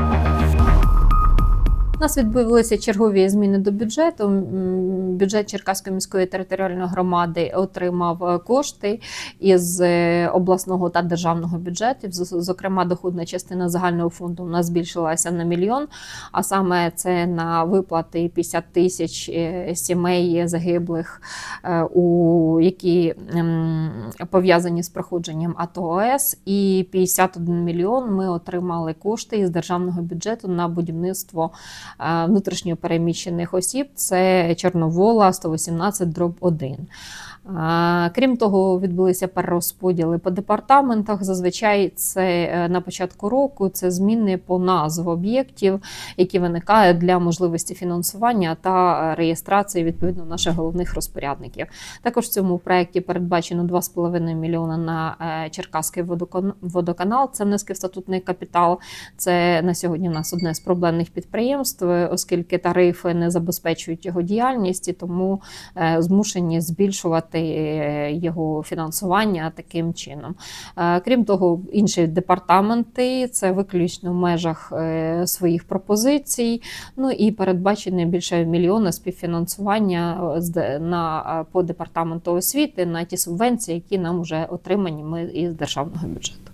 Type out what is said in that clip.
Thank you. У нас відбулися чергові зміни до бюджету. Бюджет Черкаської міської територіальної громади отримав е, кошти із е, обласного та державного бюджетів. Зокрема, доходна частина загального фонду у нас збільшилася на мільйон, а саме це на виплати 50 тисяч е, сімей загиблих, у які пов'язані з проходженням АТО ОС, і 51 мільйон ми отримали кошти із державного бюджету на будівництво внутрішньо переміщених осіб. Це Чорновола 118 дроб 1. Е, Крім того, відбулися перерозподіли по департаментах. Зазвичай це е, на початку року це зміни по назву об'єктів, які виникають для можливості фінансування та е, реєстрації відповідно наших головних розпорядників. Також в цьому проєкті передбачено 2,5 мільйона на е, Черкаський водокан- водоканал. Це внески в статутний капітал. Це на сьогодні у нас одне з проблемних підприємств, е, оскільки тарифи не забезпечують його діяльність, і тому е, змушені збільшувати е, його фінансування таким чином. Е, Крім того, інші департаменти це виключно в межах своїх пропозицій. Ну і передбачене більше мільйона співфінансування на по департаменту освіти на ті субвенції, які нам вже отримані ми із державного бюджету.